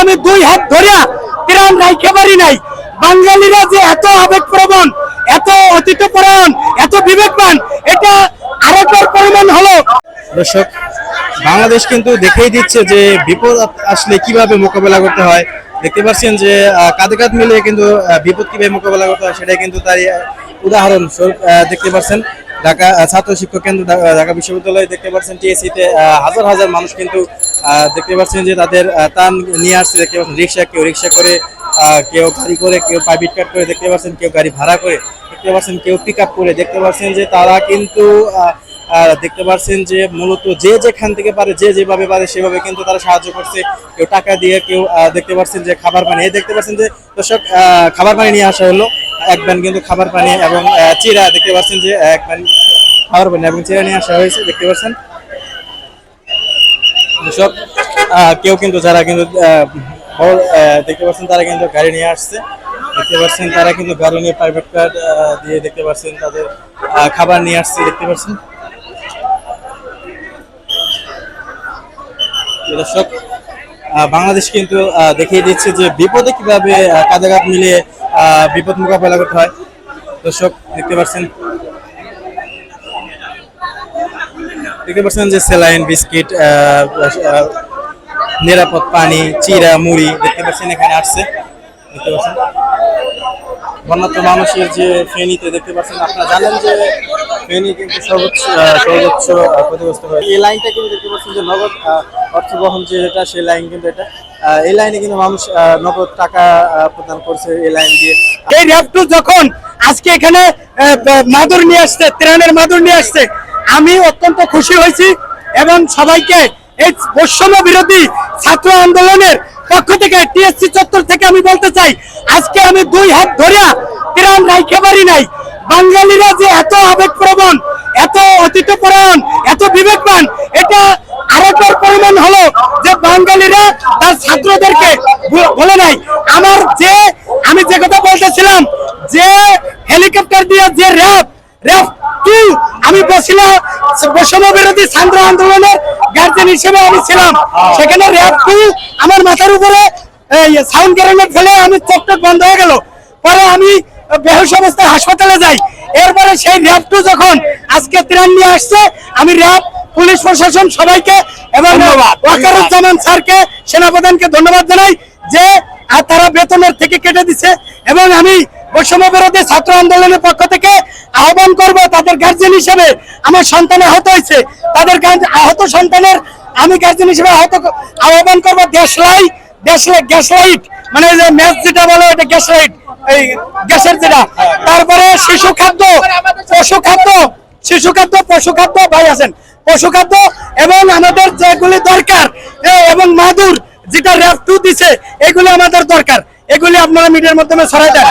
আমি দুই হাত ধরিয়া প্রাণ রাইখে পারি নাই। বাঙালিরা যে এত আবেগ প্রবণ এত অতীত অতীতপরায়ণ এত বিবেকবান, এটা আরেকবার প্রমাণ হলো। দর্শক বাংলাদেশ কিন্তু দেখেই দিচ্ছে যে বিপদ আসলে কীভাবে মোকাবেলা করতে হয়। দেখতে পাচ্ছেন যে কাঁধে কাঁধ মিলে কিন্তু বিপদ কীভাবে মোকাবেলা করতে হয় সেটাই কিন্তু আহ, উদাহরণ দেখতে পাচ্ছেন। ঢাকা ছাত্র শিক্ষক কেন্দ্র ঢাকা বিশ্ববিদ্যালয়ে দেখতে পাচ্ছেন টিএসসিতে হাজার হাজার মানুষ কিন্তু দেখতে পাচ্ছেন যে তাদের ত্রাণ নিয়ে আসছে দেখতে পাচ্ছেন রিক্সা কেউ রিক্সা করে কেউ গাড়ি করে কেউ প্রাইভেট কার করে দেখতে পাচ্ছেন কেউ গাড়ি ভাড়া করে দেখতে পাচ্ছেন কেউ পিক করে দেখতে পাচ্ছেন যে তারা কিন্তু দেখতে পাচ্ছেন যে মূলত যে যেখান থেকে পারে, যে যেভাবে পারে সেভাবে কিন্তু তারা সাহায্য করছে। কেউ টাকা দিয়ে, কেউ দেখতে পাচ্ছেন যে খাবার পানি। এই দেখতে পাচ্ছেন যে দর্শক খাবার পানি নিয়ে আসা হলো। এক ব্যান কিন্তু খাবার পানি এবং চিরা দেখতে পাচ্ছেন যে এক ব্যান খাবার পানি এবং চিরা নিয়ে আসা হয়েছে। দেখতে পাচ্ছেন দর্শক কেউ কিন্তু যারা কিন্তু দেখতে পাচ্ছেন তারা কিন্তু গাড়ি নিয়ে আসছে। দেখতে পাচ্ছেন তারা কিন্তু গাড়ি নিয়ে প্রাইভেট কার দিয়ে দেখতে পাচ্ছেন তাদের খাবার নিয়ে আসছে। দেখতে পাচ্ছেন দর্শক বাংলাদেশ কিন্তু দেখিয়ে দিচ্ছে যে বিপদে কীভাবে কাঁধে কাঁধ মিলিয়ে বিপদ মোকাবেলা করতে হয়। দর্শক, দেখতে পাচ্ছেন। দেখতে পাচ্ছেন যে স্যালাইন, বিস্কিট নিরাপদ পানি, চিরা, মুড়ি, দেখতে পাচ্ছেন এখানে আসছে। দেখতে পাচ্ছেন। বন্যাত্ম মানুষের যে ফেনীতে দেখতে পাচ্ছেন, আপনারা জানেন যে ফেনী কিন্তু সর্বোচ্চ সর্বোচ্চ ক্ষতিগ্রস্ত হয় এই লাইনটা কিন্তু দেখতে পাচ্ছেন যে নগদ অর্থ বহন যে যেটা সেই লাইন কিন্তু এটা। এই লাইনে কিন্তু মানুষ নগদ টাকা প্রদান করছে এই লাইন দিয়ে। এই র্যাপটু যখন আজকে এখানে মাদুর নিয়ে আসছে ত্রাণের মাদুর নিয়ে আসছে আমি অত্যন্ত খুশি হয়েছি এবং সবাইকে এই বৈষম্য বিরোধী ছাত্র আন্দোলনের পক্ষ থেকে টিএসসি চত্বর থেকে আমি বলতে চাই আজকে আমি দুই হাত ধরিয়া ত্রাণ রাইখে পারি নাই। বাঙালিরা যে এত আবেগপ্রবণ, এত অতীতপরায়ণ এত বিবেকবান, এটা আরেকবার পরিমাণ হলো যে বাঙালিরা তার ছাত্রদেরকে বলে নাই। আমার যে, আমি যে কথা বলতেছিলাম, যে হেলিকপ্টার দিয়ে যে র্যাব র্যাব টু, আমি বসছিলাম বৈষম্য বিরোধী ছাত্র আন্দোলনের গার্জেন হিসেবে আমি ছিলাম। সেখানে র্যাব টু আমার মাথার উপরে সাউন্ড গ্রেনেড ফেলে আমি চোখ টোক বন্ধ হয়ে গেল। পরে আমি বেহুশ অবস্থায় হাসপাতালে এরপরে সেই র্যাব টু যখন আজকে ত্রাণ নিয়ে আসছে আমি র্যাব পুলিশ প্রশাসন সবাইকে এবং ওয়াকারুজ্জামান স্যারকে সেনাপ্রধানকে ধন্যবাদ জানাই যে আর তারা বেতনের থেকে কেটে দিছে এবং আমি বৈষম্য বিরোধী ছাত্র আন্দোলনের পক্ষ থেকে আহ্বান করব তাদের গার্জেন হিসেবে আমার সন্তান আহত হয়েছে। তাদের আহত সন্তানের আমি গার্জেন হিসেবে আহত আহ্বান করব দেশলাই। দেশলাই গ্যাস লাইট মানে যে ম্যাচ যেটা বলে এটা গ্যাস লাইট এই গ্যাসের যেটা। তারপরে শিশু খাদ্য, পশু খাদ্য, শিশু খাদ্য, পশু খাদ্য, ভাই আছেন। পশু খাদ্য এবং আমাদের যেগুলি দরকার এবং মাদুর, যেটা র্যাপ টু দিছে, এগুলি আমাদের দরকার। এগুলি আপনারা মিডিয়ার মাধ্যমে ছড়াই দেন।